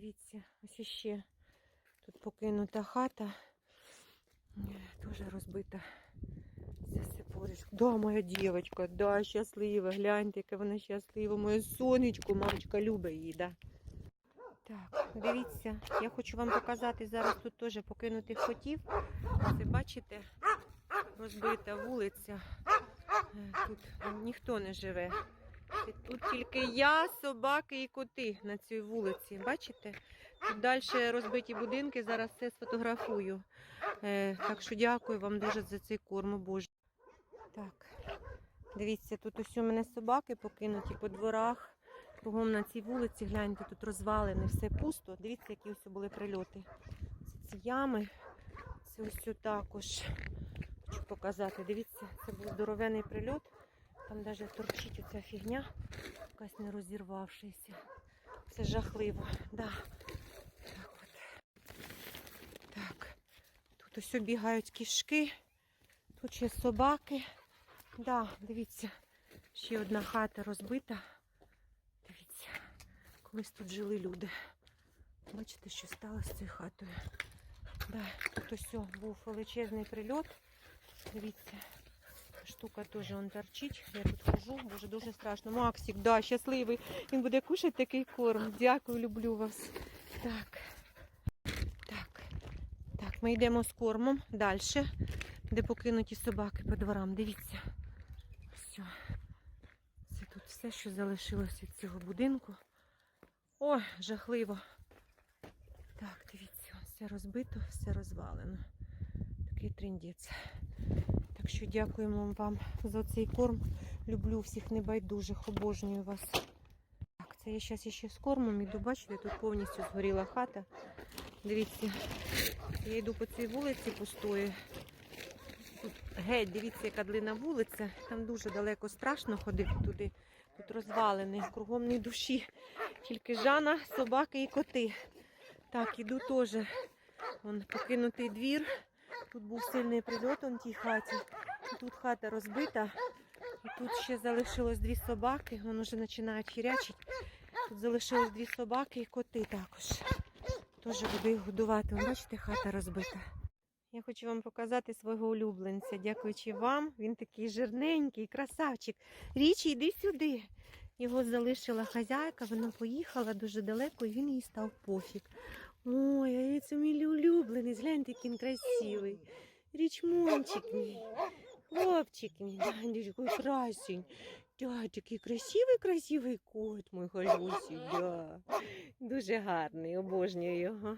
Дивіться, ось іще тут покинута хата. Е, Теж розбита. Це все поруч. Да, моя дівчинка, да, щаслива. Гляньте, яка вона щаслива. Моє сонечко, мамочка любить її, да. Так, дивіться, я хочу вам показати зараз тут теж покинутих котів. Це бачите, розбита вулиця. Е, Тут ніхто не живе. Тут тільки я, собаки і коти на цій вулиці. Бачите? Тут далі розбиті будинки, зараз все сфотографую. Е, так що дякую вам дуже за цей корм, о Боже. Так, дивіться, тут ось у мене собаки покинуті по дворах. Кругом на цій вулиці, гляньте, тут розвалене, все пусто. Дивіться, які ось були прильоти. Це ці ями, це ось також. Хочу показати. Дивіться, це був здоровений прильот. Там навіть торчить оця фігня, якась не розірвавшися. Це жахливо. Да. Так, от. так. Тут ось бігають кішки, тут ще собаки. Да, дивіться, ще одна хата розбита. Дивіться, колись тут жили люди. Бачите, що сталося з цією хатою. Да, тут ось був величезний прильот. Дивіться, штука теж он торчить. Я тут хожу, боже, дуже страшно. Максик, да, щасливий. Він буде кушати такий корм. Дякую, люблю вас. Так. Так. Так, ми йдемо з кормом далі, де покинуті собаки по дворам. Дивіться. Все. Це тут все, що залишилось від цього будинку. О, жахливо. Так, дивіться, все розбито, все розвалено. Такий трендець. Так що дякуємо вам за цей корм. Люблю всіх небайдужих, обожнюю вас. Так, це я зараз ще з кормом іду, бачите, тут повністю згоріла хата. Дивіться, я йду по цій вулиці пустої. Тут геть, дивіться, яка длина вулиця. Там дуже далеко страшно ходити туди. Тут розвалений, кругом ні душі. Тільки Жана, собаки і коти. Так, іду теж. Вон покинутий двір. Тут був сильний прильот у тій хаті. Тут хата розбита. Тут ще залишилось дві собаки. Вони вже починають хірячити. Тут залишилось дві собаки і коти також. Теж буду їх годувати. Бачите, хата розбита. Я хочу вам показати свого улюбленця. Дякуючи вам. Він такий жирненький, красавчик. Річі, йди сюди. Його залишила хазяйка, вона поїхала дуже далеко і він їй став пофіг. Ой, а це мій улюблений, гляньте, який він красивий. Річмончик мій, хлопчик мій, який красень. Да, такий красивий, красивий кот, мой галюсі, да. Дуже гарний, обожнюю його.